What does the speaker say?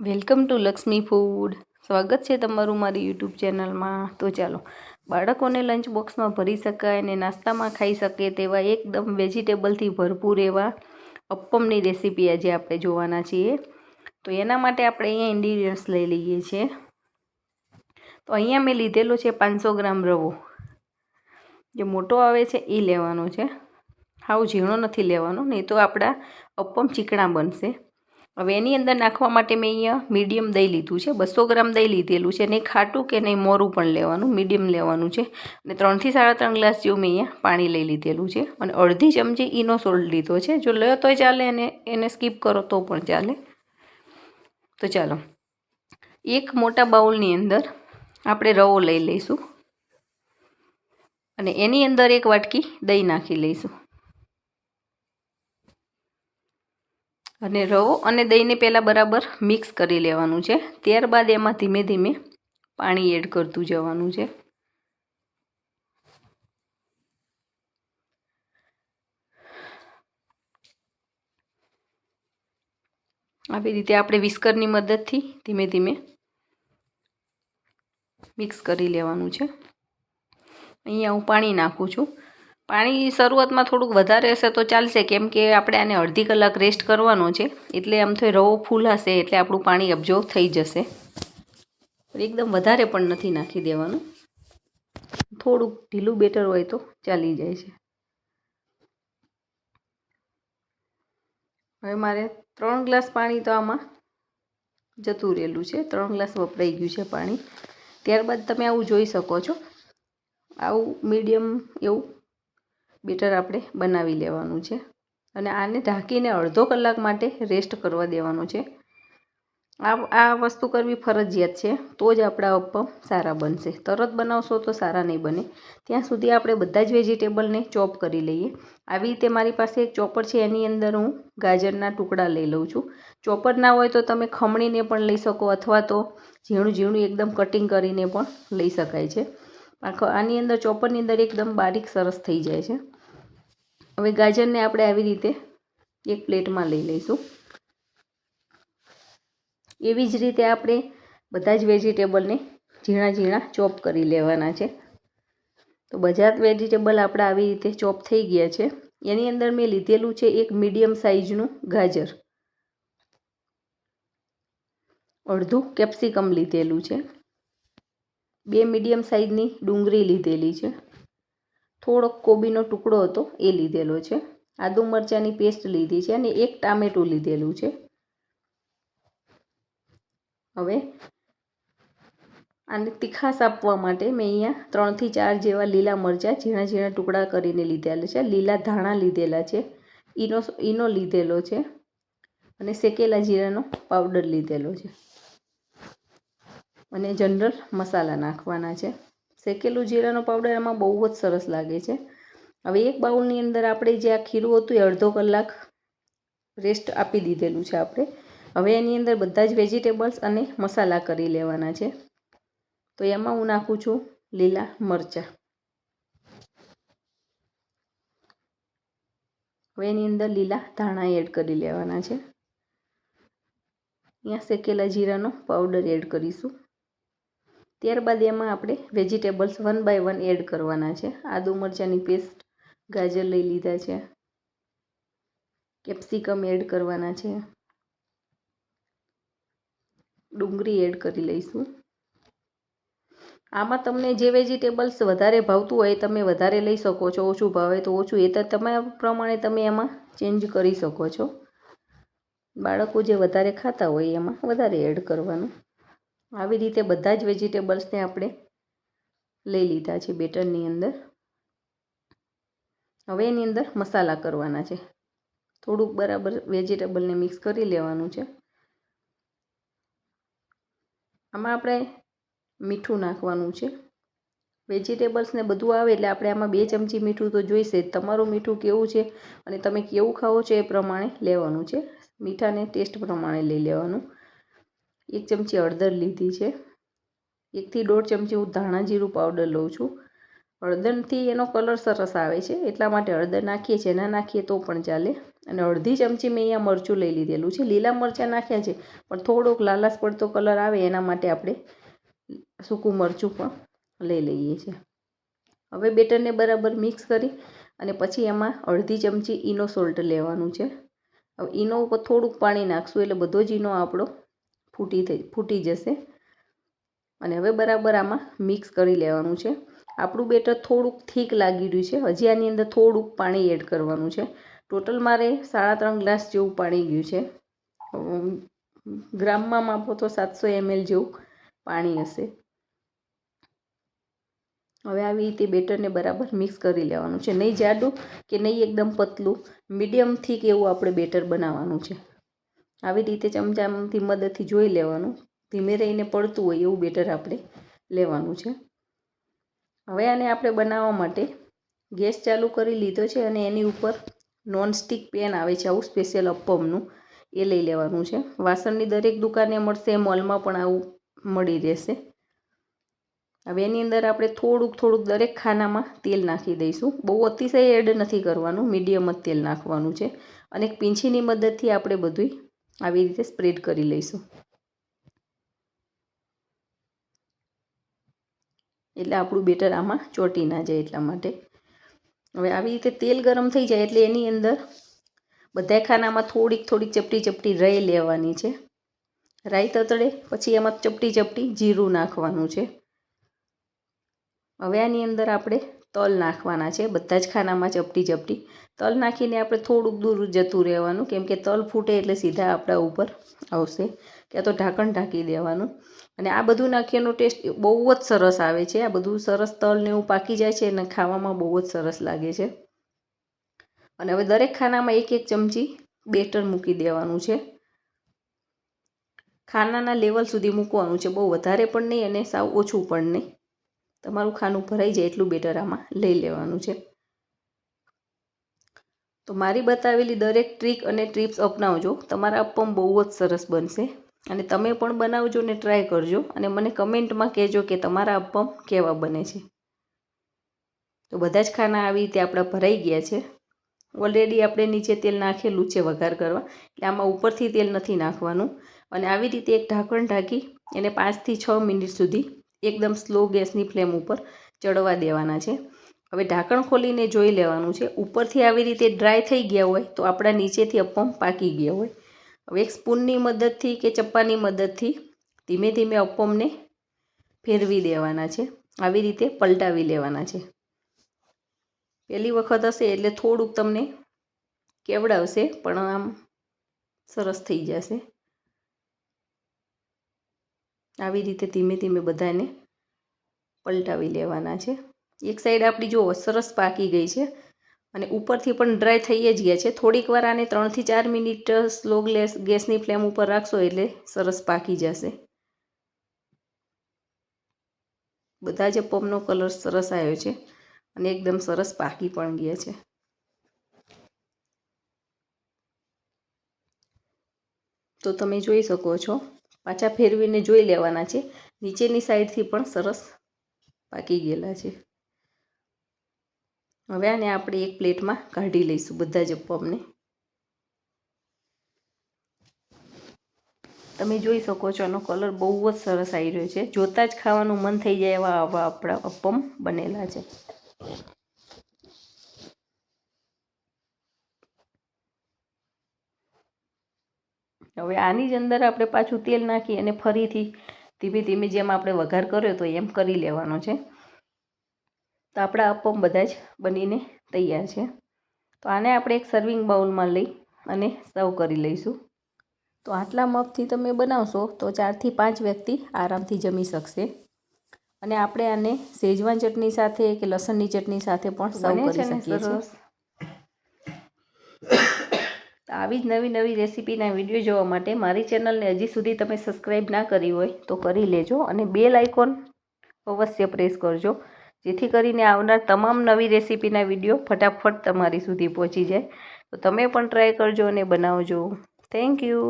Welcome to Lakshmi food. સ્વાગત છે તમારું મારી યુટ્યુબ ચેનલમાં. તો ચાલો, બાળકોને લંચ બોક્સમાં ભરી શકાય અને નાસ્તામાં ખાઈ શકે તેવા એકદમ વેજીટેબલથી ભરપૂર એવા અપ્પમની રેસીપી આજે આપણે જોવાના છીએ. તો એના માટે આપણે અહીંયા ઇન્ગ્રીડિયન્ટ્સ લઈ લઈએ છીએ. તો અહીંયા મેં લીધેલો છે પાંચસો ગ્રામ રવો. જે મોટો આવે છે એ લેવાનો છે. હાવ ઝીણો નથી લેવાનો, નહીં તો આપણા અપ્પમ ચીકણા બનશે. હવે એની અંદર નાખવા માટે મેં અહીંયા મીડિયમ દહીં લીધું છે, બસો ગ્રામ દહીં લીધેલું છે નહીં ખાટું કે નહીં મોરું પણ લેવાનું, મીડિયમ લેવાનું છે. અને ત્રણથી સાડા ત્રણ ગ્લાસ જેવું મેં અહીંયા પાણી લઈ લીધેલું છે. અને અડધી ચમચી ઈનો સોલ્ટ લીધો છે. જો લો તોય ચાલે અને એને સ્કીપ કરો તો પણ ચાલે. તો ચાલો, એક મોટા બાઉલની અંદર આપણે રવો લઈ લઈશું. અને એની અંદર એક વાટકી દહીં નાખી લઈશું. અને રવો અને દહીંને પહેલાં બરાબર મિક્સ કરી લેવાનું છે. ત્યારબાદ એમાં ધીમે ધીમે પાણી એડ કરતું જવાનું છે. આવી રીતે આપણે વિસ્કરની મદદથી ધીમે ધીમે મિક્સ કરી લેવાનું છે. અહીંયા હું પાણી નાખું છું. પાણી શરૂઆતમાં થોડુંક વધારે હશે તો ચાલશે, કેમ કે આપણે આને અડધી કલાક રેસ્ટ કરવાનો છે. એટલે આમ તો રવો ફૂલાશે એટલે આપણું પાણી અબઝોર્વ થઈ જશે. એકદમ વધારે પણ નથી નાખી દેવાનું. થોડુંક ઢીલું બેટર હોય તો ચાલી જાય છે. હવે મારે ત્રણ ગ્લાસ પાણી તો આમાં જતું રહેલું છે. ત્રણ ગ્લાસ વપરાઈ ગયું છે પાણી. ત્યારબાદ તમે આવું જોઈ શકો છો. આવું મીડિયમ એવું બેટર આપણે બનાવી લેવાનું છે. અને આને ઢાંકીને અડધો કલાક માટે રેસ્ટ કરવા દેવાનું છે. આ આ વસ્તુ કરવી ફરજિયાત છે. તો જ આપણા અપ્પમ સારા બનશે. તરત બનાવશો તો સારા નહીં બને. ત્યાં સુધી આપણે બધા જ વેજીટેબલને ચોપ કરી લઈએ. આવી રીતે મારી પાસે એક ચોપર છે. એની અંદર હું ગાજરના ટુકડા લઈ લઉં છું. ચોપર ના હોય તો તમે ખમણીને પણ લઈ શકો અથવા તો ઝીણું ઝીણું એકદમ કટિંગ કરીને પણ લઈ શકાય છે. આની અંદર ચોપરની અંદર એકદમ બારીક સરસ થઈ જાય છે. હવે ગાજરને આપણે આવી રીતે એક પ્લેટમાં લઈ લઈશું. એવી જ રીતે આપણે બધા જ વેજીટેબલને ઝીણા ઝીણા ચોપ કરી લેવાના છે. તો બજાર વેજીટેબલ આપણા આવી રીતે ચોપ થઈ ગયા છે. એની અંદર મેં લીધેલું છે એક મીડિયમ સાઇઝનું ગાજર. અડધું કેપ્સિકમ લીધેલું છે. બે મીડિયમ સાઇઝની ડુંગળી લીધેલી છે. થોડોક કોબીનો ટુકડો હતો, એ લીધેલો છે. આદુ મરચાંની પેસ્ટ લીધી છે અને એક ટામેટું લીધેલું છે. હવે આને તીખાશ આપવા માટે મેં અહીંયા ત્રણથી ચાર જેવા લીલા મરચાં ઝીણા ઝીણા ટુકડા કરીને લીધેલા છે. લીલા ધાણા લીધેલા છે. ઈનો ઈનો લીધેલો છે. અને શેકેલા જીરાનો પાવડર લીધેલો છે. અને જનરલ મસાલા નાખવાના છે. શેકેલું જીરાનો પાવડર એમાં બહુ જ સરસ લાગે છે. હવે એક બાઉલની અંદર આપણે જે આ ખીરું હતું એ અડધો કલાક રેસ્ટ આપી દીધેલું છે આપણે. હવે એની અંદર બધા જ વેજીટેબલ્સ અને મસાલા કરી લેવાના છે. તો એમાં હું નાખું છું લીલા મરચાં. હવે એની અંદર લીલા ધાણા એડ કરી લેવાના છે. અહીંયા શેકેલા જીરાનો પાવડર એડ કરીશું. ત્યારબાદ એમાં આપણે vegetables one by one add કરવાના છે. આદુ મરચાંની પેસ્ટ ગાજર લઈ લીધા છે. કેપ્સિકમ એડ કરવાના છે. ડુંગળી એડ કરી લઈશું. આમાં તમને જે વેજીટેબલ્સ વધારે ભાવતું હોય તમે વધારે લઈ શકો છો, ઓછું ભાવે તો ઓછું, એ તો તમારા પ્રમાણે તમે એમાં ચેન્જ કરી શકો છો. બાળકો જે વધારે ખાતા હોય એમાં વધારે એડ કરવાનું. આવી રીતે બધા જ વેજીટેબલ્સને આપણે લઈ લીધા છે બેટરની અંદર. હવે એની અંદર મસાલા કરવાના છે. થોડુંક બરાબર વેજીટેબલને મિક્સ કરી લેવાનું છે. આમાં આપણે મીઠું નાખવાનું છે. વેજીટેબલ્સને બધું આવે એટલે આપણે આમાં બે ચમચી મીઠું તો જોઈશે જ. તમારું મીઠું કેવું છે અને તમે કેવું ખાવો છો એ પ્રમાણે લેવાનું છે. મીઠાને ટેસ્ટ પ્રમાણે લઈ લેવાનું. એક ચમચી હળદર લીધી છે. એકથી દોઢ ચમચી હું ધાણા જીરું પાવડર લઉં છું. હળદરથી એનો કલર સરસ આવે છે, એટલા માટે હળદર નાખીએ છીએ ના નાખીએ તો પણ ચાલે. અને અડધી ચમચી મેં અહીંયા મરચું લઈ લીધેલું છે. લીલા મરચાં નાખ્યા છે, પણ થોડોક લાલાશ પડતો કલર આવે, એના માટે આપણે સૂકું મરચું પણ લઈ લઈએ છીએ. હવે બેટરને બરાબર મિક્સ કરી અને પછી એમાં અડધી ચમચી ઈનો સોલ્ટ લેવાનું છે. હવે ઈનો ઉપર થોડુંક પાણી નાખશું, એટલે બધો જ ઈનો આપણો ફૂટી થઈ, ફૂટી જશે. અને હવે બરાબર આમાં મિક્સ કરી લેવાનું છે. આપણું બેટર થોડુંક થીક લાગી રહ્યું છે. હજી આની અંદર થોડુંક પાણી એડ કરવાનું છે. ટોટલ મારે સાડા ત્રણ ગ્લાસ જેવું પાણી ગયું છે. ગ્રામમાં માપો તો સાતસો એમએલ જેવું પાણી હશે. હવે આવી રીતે બેટરને બરાબર મિક્સ કરી લેવાનું છે. નહીં જાડું કે નહીં એકદમ પતલું. મીડિયમ થીક એવું આપણે બેટર બનાવવાનું છે. આવી રીતે ચમચાથી મદદથી જોઈ લેવાનું. ધીમે રહીને પડતું હોય એવું બેટર આપણે લેવાનું છે. હવે આને આપણે બનાવવા માટે ગેસ ચાલુ કરી લીધો છે અને એની ઉપર નોનસ્ટિક પેન આવે છે, આવું સ્પેશિયલ અપ્પમનું. એ લઈ લેવાનું છે. વાસણની દરેક દુકાને મળશે, મોલમાં પણ આવું મળી રહેશે. હવે એની અંદર આપણે થોડુંક થોડુંક દરેક ખાનામાં તેલ નાખી દઈશું. બહુ અતિશય એડ નથી કરવાનું, મીડિયમ જ તેલ નાખવાનું છે. અને એક પીંછીની મદદથી આપણે બધું આવી રીતે સ્પ્રેડ કરી લઈશું. એટલે આપણું બેટર આમાં ચોટી ના જાય એટલા માટે. હવે આવી રીતે તેલ ગરમ થઈ જાય એટલે એની અંદર બધા ખાનામાં થોડીક થોડીક ચપટી ચપટી રહી લેવાની છે. રાઈ તતડે, પછી એમાં ચપટી ચપટી જીરું નાખવાનું છે. હવે આની અંદર આપણે તલ નાખવાના છે, બધા જ ખાનામાં ચપટી ચપટી. તલ નાખીને આપણે થોડુંક દૂર જતું રહેવાનું, કેમ કે તલ ફૂટે એટલે સીધા આપણા ઉપર આવશે. ક્યાં તો ઢાંકણ ઢાંકી દેવાનું. અને આ બધું નાખીએનો ટેસ્ટ બહુ જ સરસ આવે છે. આ બધું સરસ તલ ને એવું પાકી જાય છે અને ખાવામાં બહુ જ સરસ લાગે છે. અને હવે દરેક ખાનામાં એક એક ચમચી બેટર મૂકી દેવાનું છે. ખાનાના લેવલ સુધી મૂકવાનું છે. બહુ વધારે પણ નહીં અને સાવ ઓછું પણ નહીં. તમારું ખાનું ભરાઈ જાય એટલું બેટર આમાં લઈ લેવાનું છે. તો મારી બતાવેલી દરેક ટ્રીક અને ટ્રીપ્સ અપનાવજો. તમારા અપમ બહુ જ સરસ બનશે. અને તમે પણ બનાવજો ને ટ્રાય કરજો. અને મને કમેન્ટમાં કહેજો કે તમારા અપમ કેવા બને છે. તો બધા જ ખાના આવી રીતે આપણા ભરાઈ ગયા છે. ઓલરેડી આપણે નીચે તેલ નાખેલું છે વઘાર કરવા. એટલે આમાં ઉપરથી તેલ નથી નાખવાનું. અને આવી રીતે એક ઢાંકણ ઢાંકી એને પાંચથી છ મિનિટ સુધી એકદમ સ્લો ગેસની ફ્લેમ ઉપર ચડવા દેવાના છે. હવે ઢાંકણ ખોલીને જોઈ લેવાનું છે. ઉપરથી આવી રીતે ડ્રાય થઈ ગયા હોય તો આપણા નીચેથી અપમ પાકી ગયા હોય. હવે એક સ્પૂનની મદદથી કે ચપ્પાની મદદથી ધીમે ધીમે અપમને ફેરવી દેવાના છે. આવી રીતે પલટાવી લેવાના છે. પહેલી વખત હશે એટલે થોડુંક તમને કેવડાવશે પણ આમ સરસ થઈ જશે. આવી રીતે ધીમે ધીમે બધાને પલટાવી લેવાના છે. એક સાઈડ આપણી જુઓ સરસ પાકી ગઈ છે અને ઉપરથી પણ ડ્રાય થઈ જ ગયા છે. થોડીક વાર આને ત્રણથી ચાર મિનિટ સ્લો ગ્લેસ ગેસની ફ્લેમ ઉપર રાખશો એટલે સરસ પાકી જશે. બધા જ પમનો કલર સરસ આવ્યો છે અને એકદમ સરસ પાકી પણ ગયા છે. તો તમે જોઈ શકો છો પાછા ફેરવીને જોઈ લેવાના છે. નીચેની સાઈડથી પણ સરસ પાકી ગયેલા છે. હવે આને આપણે એક પ્લેટમાં કાઢી લઈશું બધા જ અપમને તમે જોઈ શકો છો આનો કલર બહુ જ સરસ આવી રહ્યો છે. જોતાં જ ખાવાનું મન થઈ જાય એવા આવા આપણા અપમ બનેલા છે. હવે આની જ અંદર આપણે પાછું તેલ નાખી અને ફરીથી ધીમે ધીમે જેમ આપણે વઘાર કર્યો તો એમ કરી લેવાનો છે. તો આપણા અપમ બધા જ બનીને તૈયાર છે. તો આને આપણે એક સર્વિંગ બાઉલમાં લઈ અને સર્વ કરી લઈશું. તો આટલા મગથી તમે બનાવશો તો ચારથી પાંચ વ્યક્તિ આરામથી જમી શકશે. અને આપણે આને સેજવાન ચટણી સાથે કે લસણની ચટણી સાથે પણ સર્વ કરી શકીએ છીએ. આવી જ નવી નવી રેસીપીના વીડિયો જોવા માટે મારી ચેનલને હજી સુધી તમે સબસ્ક્રાઈબ ના કરી હોય તો કરી લેજો અને બેલ આઇકોન અવશ્ય પ્રેસ કરજો, જેથી કરીને આવનાર તમામ નવી રેસીપીના વીડિયો ફટાફટ તમારી સુધી પહોંચી જાય. તો તમે પણ ટ્રાય કરજો અને બનાવજો. Thank you